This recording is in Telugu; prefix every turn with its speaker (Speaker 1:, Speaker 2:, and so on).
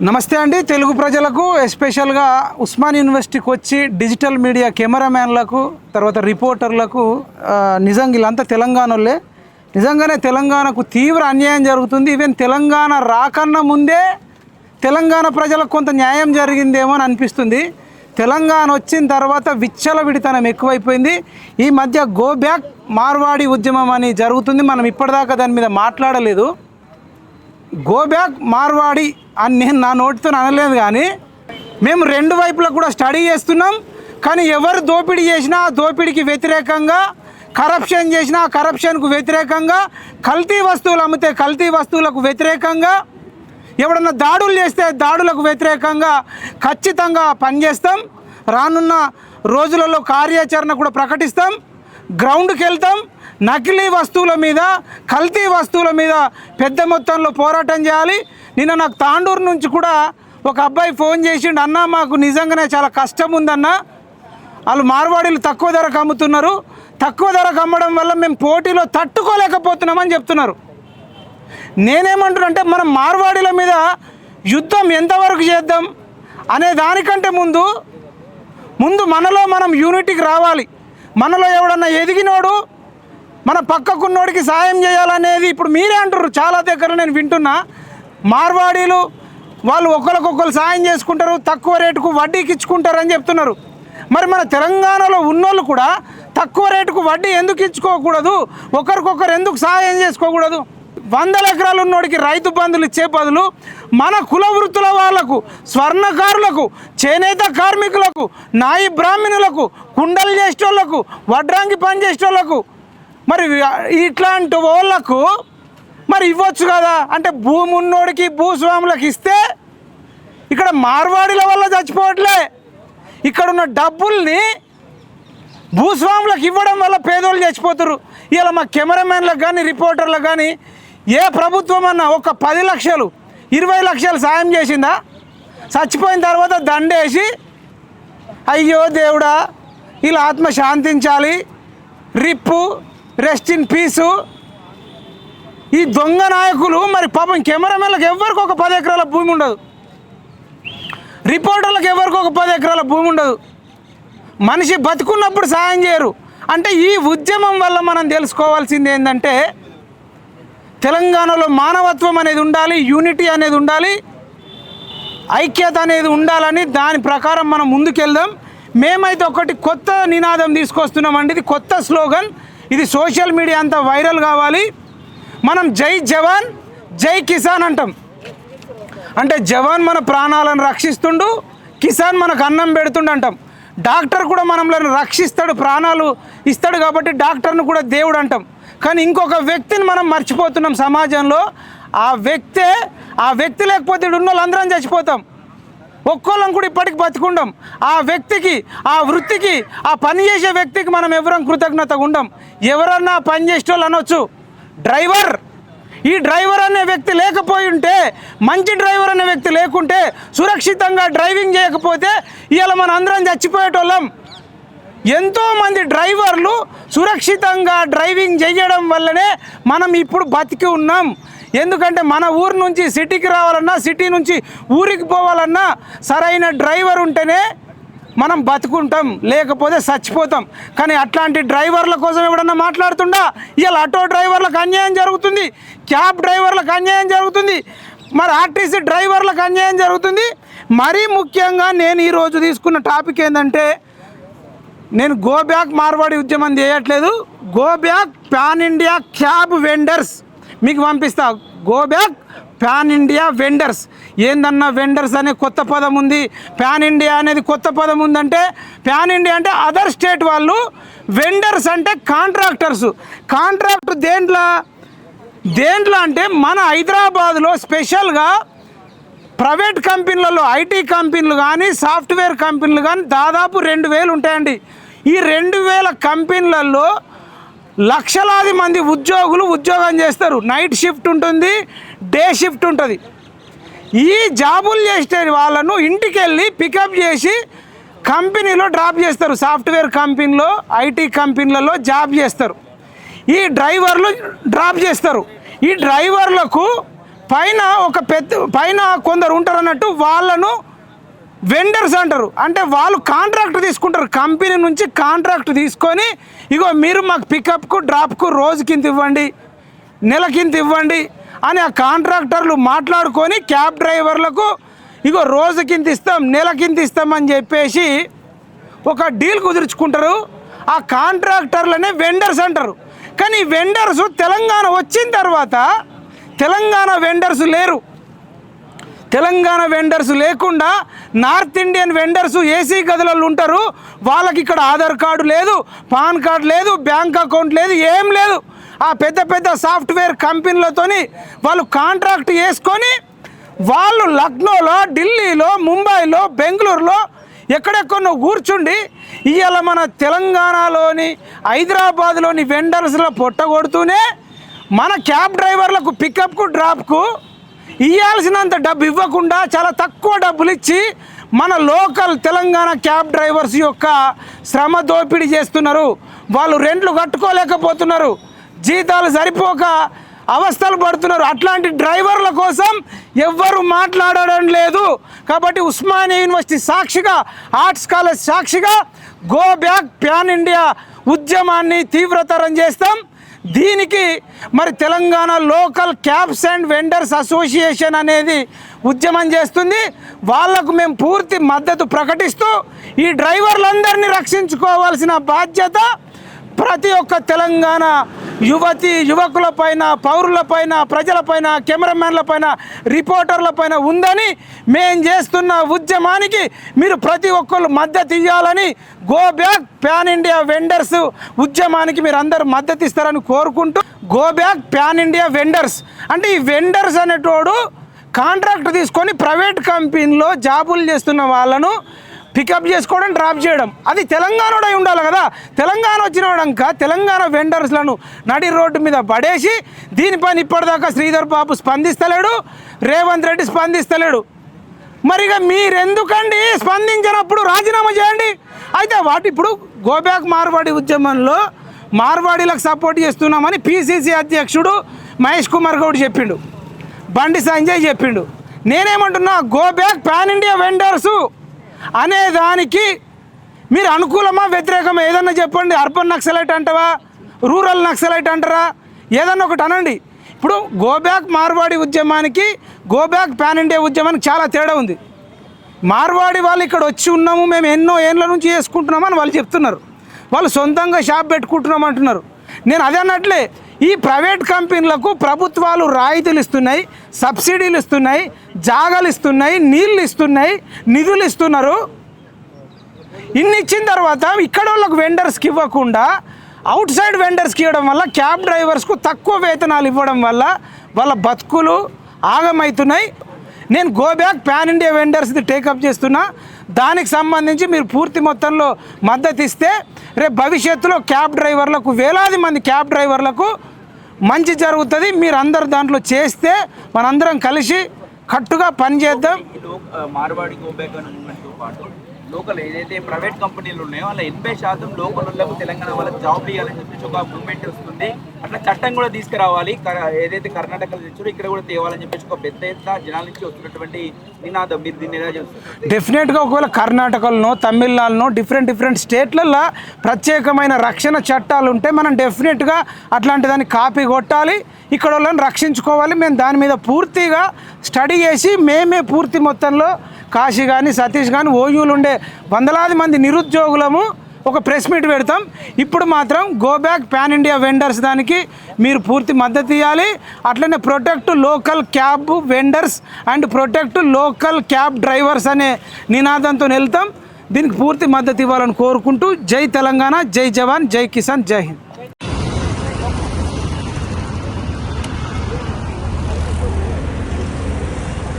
Speaker 1: నమస్తే అండి. తెలుగు ప్రజలకు ఎస్పెషల్గా ఉస్మాన్ యూనివర్సిటీకి వచ్చి డిజిటల్ మీడియా కెమెరామ్యాన్లకు తర్వాత రిపోర్టర్లకు నిజంగా వీళ్ళంతా తెలంగాణలే నిజంగానే తెలంగాణకు తీవ్ర అన్యాయం జరుగుతుంది. ఈవెన్ తెలంగాణ రాకన్నా ముందే తెలంగాణ ప్రజలకు కొంత న్యాయం జరిగిందేమో అని అనిపిస్తుంది. తెలంగాణ వచ్చిన తర్వాత విచ్చల విడితనం ఎక్కువైపోయింది. ఈ మధ్య గో బ్యాక్ మార్వాడి ఉద్యమం అని జరుగుతుంది. మనం ఇప్పటిదాకా దాని మీద మాట్లాడలేదు. గో బ్యాక్ మార్వాడి అని నేను నా నోటితో అనలేదు కానీ మేము రెండు వైపులా కూడా స్టడీ చేస్తున్నాం. కానీ ఎవరు దోపిడీ చేసినా దోపిడీకి వ్యతిరేకంగా కరప్షన్ చేసినా కరప్షన్కు వ్యతిరేకంగా కల్తీ వస్తువులు అమ్మితే కల్తీ వస్తువులకు వ్యతిరేకంగా ఎవడన్నా దాడులు చేస్తే దాడులకు వ్యతిరేకంగా ఖచ్చితంగా పనిచేస్తాం. రానున్న రోజులలో కార్యాచరణ కూడా ప్రకటిస్తాం. గ్రౌండ్కి వెళ్తాం. నకిలీ వస్తువుల మీద కల్తీ వస్తువుల మీద పెద్ద మొత్తంలో పోరాటం చేయాలి. నిన్న నాకు తాండూరు నుంచి కూడా ఒక అబ్బాయి ఫోన్ చేసిండు అన్న మాకు నిజంగానే చాలా కష్టం ఉందన్న. వాళ్ళు మార్వాడీలు తక్కువ ధరకు అమ్ముతున్నారు. తక్కువ ధరకు అమ్మడం వల్ల మేము పోటీలో తట్టుకోలేకపోతున్నామని చెప్తున్నారు. నేనేమంటున్నా అంటే మనం మార్వాడీల మీద యుద్ధం ఎంతవరకు చేద్దాం? అనే దానికంటే ముందు ముందు మనలో మనం యూనిటీకి రావాలి. మనలో ఎవడన్నా ఎదిగినోడు మన పక్కకున్నోడికి సాయం చేయాలనేది ఇప్పుడు మీరే అంటారు చాలా దగ్గర నేను వింటున్నా. మార్వాడీలు వాళ్ళు ఒకరికొకరు సాయం చేసుకుంటారు తక్కువ రేటుకు వడ్డీకి ఇచ్చుకుంటారు అని చెప్తున్నారు. మరి మన తెలంగాణలో ఉన్నోళ్ళు కూడా తక్కువ రేటుకు వడ్డీ ఎందుకు ఇచ్చుకోకూడదు? ఒకరికొకరు ఎందుకు సాయం చేసుకోకూడదు? వందల ఎకరాలు ఉన్నోడికి రైతు బంధులు ఇచ్చే బదులు మన కుల వృత్తుల వాళ్ళకు స్వర్ణకారులకు చేనేత కార్మికులకు నాయి బ్రాహ్మణులకు కుండలు చేసేటోళ్ళకు వడ్రాంగి పని చేసేటోళ్ళకు మరి ఇట్లాంటి వాళ్ళకు మరి ఇవ్వచ్చు కదా? అంటే భూమి ఉన్నోడికి భూస్వాములకు ఇస్తే ఇక్కడ మార్వాడీల వల్ల చచ్చిపోవట్లే. ఇక్కడ ఉన్న డబ్బుల్ని భూస్వాములకు ఇవ్వడం వల్ల పేదోళ్ళు చచ్చిపోతారు ఇలా మా కెమెరామెన్లకు కానీ రిపోర్టర్లకు కానీ ఏ ప్రభుత్వం అన్నా ఒక పది లక్షలు ఇరవై లక్షలు సాయం చేసిందా? చచ్చిపోయిన తర్వాత దండేసి అయ్యో దేవుడా వీళ్ళ ఆత్మ శాంతించాలి రిప్పు రెస్ట్ ఇన్ పీసు ఈ దొంగ నాయకులు మరి పాపం కెమెరామెన్లకు ఎవరికి ఒక పది ఎకరాల భూమి ఉండదు. రిపోర్టర్లకు ఎవరికి ఒక పది ఎకరాల భూమి ఉండదు. మనిషి బతుకున్నప్పుడు సాయం చేయరు. అంటే ఈ ఉద్యమం వల్ల మనం తెలుసుకోవాల్సింది ఏంటంటే తెలంగాణలో మానవత్వం అనేది ఉండాలి యూనిటీ అనేది ఉండాలి ఐక్యత అనేది ఉండాలని దాని ప్రకారం మనం ముందుకెళ్దాం. మేమైతే ఒకటి కొత్త నినాదం తీసుకొస్తున్నామండి. ఇది కొత్త స్లోగన్. ఇది సోషల్ మీడియా అంతా వైరల్ కావాలి. మనం జై జవాన్ జై కిసాన్ అంటాం. అంటే జవాన్ మన ప్రాణాలను రక్షిస్తుండు కిసాన్ మనకు అన్నం పెడుతుండు అంటాం. డాక్టర్ కూడా మనల్ని రక్షిస్తాడు ప్రాణాలు ఇస్తాడు కాబట్టి డాక్టర్ను కూడా దేవుడు అంటాం. కానీ ఇంకొక వ్యక్తిని మనం మర్చిపోతున్నాం సమాజంలో. ఆ వ్యక్తే ఆ వ్యక్తి లేకపోతే ఈడ ఉన్న వాళ్ళందరం చచ్చిపోతాం. ఒక్కోళ్ళం కూడా ఇప్పటికి బతుకుండం. ఆ వ్యక్తికి ఆ వృత్తికి ఆ పని చేసే వ్యక్తికి మనం ఎవరం కృతజ్ఞతగా ఉండం. ఎవరన్నా పని చేసేటోళ్ళు అనొచ్చు. డ్రైవర్. ఈ డ్రైవర్ అనే వ్యక్తి లేకపోయి ఉంటే మంచి డ్రైవర్ అనే వ్యక్తి లేకుంటే సురక్షితంగా డ్రైవింగ్ చేయకపోతే ఇవాళ మన అందరం చచ్చిపోయేటోళ్ళం. ఎంతోమంది డ్రైవర్లు సురక్షితంగా డ్రైవింగ్ చేయడం వల్లనే మనం ఇప్పుడు బతికి ఉన్నాం. ఎందుకంటే మన ఊరు నుంచి సిటీకి రావాలన్నా సిటీ నుంచి ఊరికి పోవాలన్నా సరైన డ్రైవర్ ఉంటేనే మనం బతుకుంటాం లేకపోతే చచ్చిపోతాం. కానీ అట్లాంటి డ్రైవర్ల కోసం ఎవడన్నా మాట్లాడుతుండా? ఇవాళ ఆటో డ్రైవర్లకు అన్యాయం జరుగుతుంది క్యాబ్ డ్రైవర్లకు అన్యాయం జరుగుతుంది మరి ఆర్టీసీ డ్రైవర్లకు అన్యాయం జరుగుతుంది. మరీ ముఖ్యంగా నేను ఈరోజు తీసుకున్న టాపిక్ ఏంటంటే నేను గో బ్యాక్ మార్వాడి ఉద్యమం చేయట్లేదు. Go back pan India cab vendors మీకు పంపిస్తా. Go back pan India vendors. ఏందన్నా వెండర్స్ అనే కొత్త పదం ఉంది? ప్యాన్ ఇండియా అనేది కొత్త పదం ఉందంటే ప్యాన్ ఇండియా అంటే అదర్ స్టేట్ వాళ్ళు వెండర్స్ అంటే కాంట్రాక్టర్స్. కాంట్రాక్టర్ దేంట్లో దేంట్లో అంటే మన హైదరాబాద్లో స్పెషల్గా ప్రైవేట్ కంపెనీలలో ఐటీ కంపెనీలు కానీ సాఫ్ట్వేర్ కంపెనీలు కానీ దాదాపు రెండు వేలు ఉంటాయండి. ఈ రెండు వేల కంపెనీలలో లక్షలాది మంది ఉద్యోగులు ఉద్యోగం చేస్తారు. నైట్ షిఫ్ట్ ఉంటుంది. డే షిఫ్ట్ ఉంటుంది. ఈ జాబులు చేసే వాళ్ళను ఇంటికి వెళ్ళి పికప్ చేసి కంపెనీలో డ్రాప్ చేస్తారు. సాఫ్ట్వేర్ కంపెనీలో ఐటీ కంపెనీలలో జాబ్ చేస్తారు. ఈ డ్రైవర్లు డ్రాప్ చేస్తారు. ఈ డ్రైవర్లకు పైన ఒక పెద్ద పైన కొందరు ఉంటారు అన్నట్టు వాళ్ళను వెండర్స్ అంటారు. అంటే వాళ్ళు కాంట్రాక్ట్ తీసుకుంటారు. కంపెనీ నుంచి కాంట్రాక్ట్ తీసుకొని ఇగో మీరు మాకు పికప్కు డ్రాప్కు రోజుకింత ఇవ్వండి. నెలకింత ఇవ్వండి. అని ఆ కాంట్రాక్టర్లు మాట్లాడుకొని క్యాబ్ డ్రైవర్లకు ఇగో రోజు కింద ఇస్తాం నెల కింద ఇస్తామని చెప్పేసి ఒక డీల్ కుదుర్చుకుంటారు. ఆ కాంట్రాక్టర్లనే వెండర్స్ అంటారు. కానీ వెండర్స్ తెలంగాణ వచ్చిన తర్వాత తెలంగాణ వెండర్స్ లేరు. తెలంగాణ వెండర్స్ లేకుండా నార్త్ ఇండియన్ వెండర్స్ ఏసీ గదులలో ఉంటారు. వాళ్ళకి ఇక్కడ ఆధార్ కార్డు లేదు పాన్ కార్డు లేదు బ్యాంక్ అకౌంట్ లేదు ఏం లేదు. ఆ పెద్ద పెద్ద సాఫ్ట్వేర్ కంపెనీలతోని వాళ్ళు కాంట్రాక్ట్ చేసుకొని వాళ్ళు లక్నోలో ఢిల్లీలో ముంబైలో బెంగళూరులో ఎక్కడెక్కడో కూర్చుండి ఇవాళ మన తెలంగాణలోని హైదరాబాద్లోని వెండర్స్లో పొట్టగొడుతూనే మన క్యాబ్ డ్రైవర్లకు పికప్కు డ్రాప్కు ఇవ్వాల్సినంత డబ్బు ఇవ్వకుండా చాలా తక్కువ డబ్బులు ఇచ్చి మన లోకల్ తెలంగాణ క్యాబ్ డ్రైవర్స్ యొక్క శ్రమ దోపిడీ చేస్తున్నారు. వాళ్ళు రెంట్లు కట్టుకోలేకపోతున్నారు. జీతాలు సరిపోక అవస్థలు పడుతున్నారు. అట్లాంటి డ్రైవర్ల కోసం ఎవ్వరు మాట్లాడడం లేదు. కాబట్టి ఉస్మానియా యూనివర్సిటీ సాక్షిగా ఆర్ట్స్ కాలేజ్ సాక్షిగా గో బ్యాక్ ప్యాన్ ఇండియా ఉద్యమాన్ని తీవ్రతరం చేస్తాం. దీనికి మరి Telangana local cabs and vendors association అనేది ఉద్యమం చేస్తుంది. వాళ్ళకు మేము పూర్తి మద్దతు ప్రకటిస్తూ ఈ డ్రైవర్లందరినీ రక్షించుకోవాల్సిన బాధ్యత ప్రతి ఒక్క తెలంగాణ యువతి యువకుల పైన పౌరుల పైన ప్రజలపైన కెమెరామ్యాన్ల పైన రిపోర్టర్ల పైన ఉందని మేం చేస్తున్న ఉద్యమానికి మీరు ప్రతి ఒక్కరు మద్దతు ఇవ్వాలని go back pan India vendors ఉద్యమానికి మీరు అందరూ మద్దతు ఇస్తారని కోరుకుంటూ go back pan India vendors. అంటే ఈ వెండర్స్ అనేటోడు కాంట్రాక్ట్ తీసుకొని ప్రైవేట్ కంపెనీలో జాబులు చేస్తున్న వాళ్ళను పికప్ చేసుకోవడం డ్రాప్ చేయడం. అది తెలంగాణలో ఉండాలి కదా. తెలంగాణ వచ్చినవాడంక తెలంగాణ వెండర్స్లను నడి రోడ్డు మీద పడేసి దీనిపైన ఇప్పటిదాకా శ్రీధర్ బాబు స్పందిస్తలేడు రేవంత్ రెడ్డి స్పందిస్తలేడు. మరి ఇక మీరెందుకండి స్పందించినప్పుడు రాజీనామా చేయండి. అయితే వాటి ఇప్పుడు గోబ్యాక్ మార్వాడి ఉద్యమంలో మార్వాడీలకు సపోర్ట్ చేస్తున్నామని పిసిసి అధ్యక్షుడు మహేష్ కుమార్ గౌడ్ చెప్పిండు. బండి సంజయ్ చెప్పిండు. నేనేమంటున్నా go back pan India vendors. అనే దానికి మీరు అనుకూలమా వ్యతిరేకమా? ఏదన్నా చెప్పండి. అర్బన్ నక్సలైట్ అంటావా? రూరల్ నక్సలైట్ అంటారా? ఏదన్నా ఒకటి అనండి. ఇప్పుడు గోబ్యాక్ మార్వాడి ఉద్యమానికి గోబ్యాక్ ప్యాన్ పాన్ ఇండియా ఉద్యమానికి చాలా తేడా ఉంది. మార్వాడి వాళ్ళు ఇక్కడ వచ్చి ఉన్నాము మేము ఎన్నో ఏళ్ళ నుంచి చేసుకుంటున్నామని వాళ్ళు చెప్తున్నారు. వాళ్ళు సొంతంగా షాప్ పెట్టుకుంటున్నాం అంటున్నారు నేను అదే అన్నట్లే ఈ ప్రైవేట్ కంపెనీలకు ప్రభుత్వాలు రాయితీలు ఇస్తున్నాయి సబ్సిడీలు ఇస్తున్నాయి జాగాలు ఇస్తున్నాయి నీళ్ళు ఇస్తున్నాయి నిధులు ఇస్తున్నారు. ఇన్ని ఇచ్చిన తర్వాత ఇక్కడ వాళ్ళకు వెండర్స్కి ఇవ్వకుండా అవుట్ సైడ్ వెండర్స్కి ఇవ్వడం వల్ల క్యాబ్ డ్రైవర్స్కు తక్కువ వేతనాలు ఇవ్వడం వల్ల వాళ్ళ బతుకులు ఆగమవుతున్నాయి నేను గో బ్యాక్ ప్యాన్ ఇండియా వెండర్స్ది టేకప్ చేస్తున్నా. దానికి సంబంధించి మీరు పూర్తి మొత్తంలో మద్దతు ఇస్తే రేపు భవిష్యత్తులో క్యాబ్ డ్రైవర్లకు వేలాది మంది క్యాబ్ డ్రైవర్లకు మంచి జరుగుతుంది మీరు అందరు దాంట్లో చేస్తే మనందరం కలిసి కట్టుగా పనిచేద్దాం.
Speaker 2: మార్వాడి పాటు లోకల్ ఏదైతే ప్రైవేట్ కంపెనీలు ఉన్నాయో వాళ్ళ ఎనభై శాతం లోకల్ వాళ్ళకు తెలంగాణ వాళ్ళకి జాబ్ ఇవ్వాలని చెప్పేసి ఒక మూమెంట్ వస్తుంది. అట్లా చట్టం కూడా తీసుకురావాలి. ఏదైతే కర్ణాటకలో తెచ్చారో ఇక్కడ కూడా తేవాలని చెప్పేసి ఒక పెద్ద ఎత్తున జనాల నుంచి వస్తున్నటువంటి నినాదం మీరు దీన్ని ఎలా చూస్తారు?
Speaker 1: డెఫినెట్గా ఒకవేళ కర్ణాటకలోనో తమిళనాడునో డిఫరెంట్ డిఫరెంట్ స్టేట్లలో ప్రత్యేకమైన రక్షణ చట్టాలు ఉంటే మనం డెఫినెట్గా అట్లాంటి దాన్ని కాపీ కొట్టాలి. ఇక్కడ వాళ్ళని రక్షించుకోవాలి. మేము దాని మీద పూర్తిగా స్టడీ చేసి మేమే పూర్తి మొత్తంలో కాశీ కానీ సతీష్ కానీ ఓయూలు ఉండే వందలాది మంది నిరుద్యోగులము ఒక ప్రెస్ మీట్ పెడతాం. ఇప్పుడు మాత్రం go back pan India vendors దానికి మీరు పూర్తి మద్దతు ఇవ్వాలి అట్లనే protect local cab vendors and protect local cab drivers అనే నినాదంతో వెళ్తాం. దీనికి పూర్తి మద్దతు ఇవ్వాలని కోరుకుంటూ జై తెలంగాణ జై జవాన్ జై కిసాన్ జై హింద్.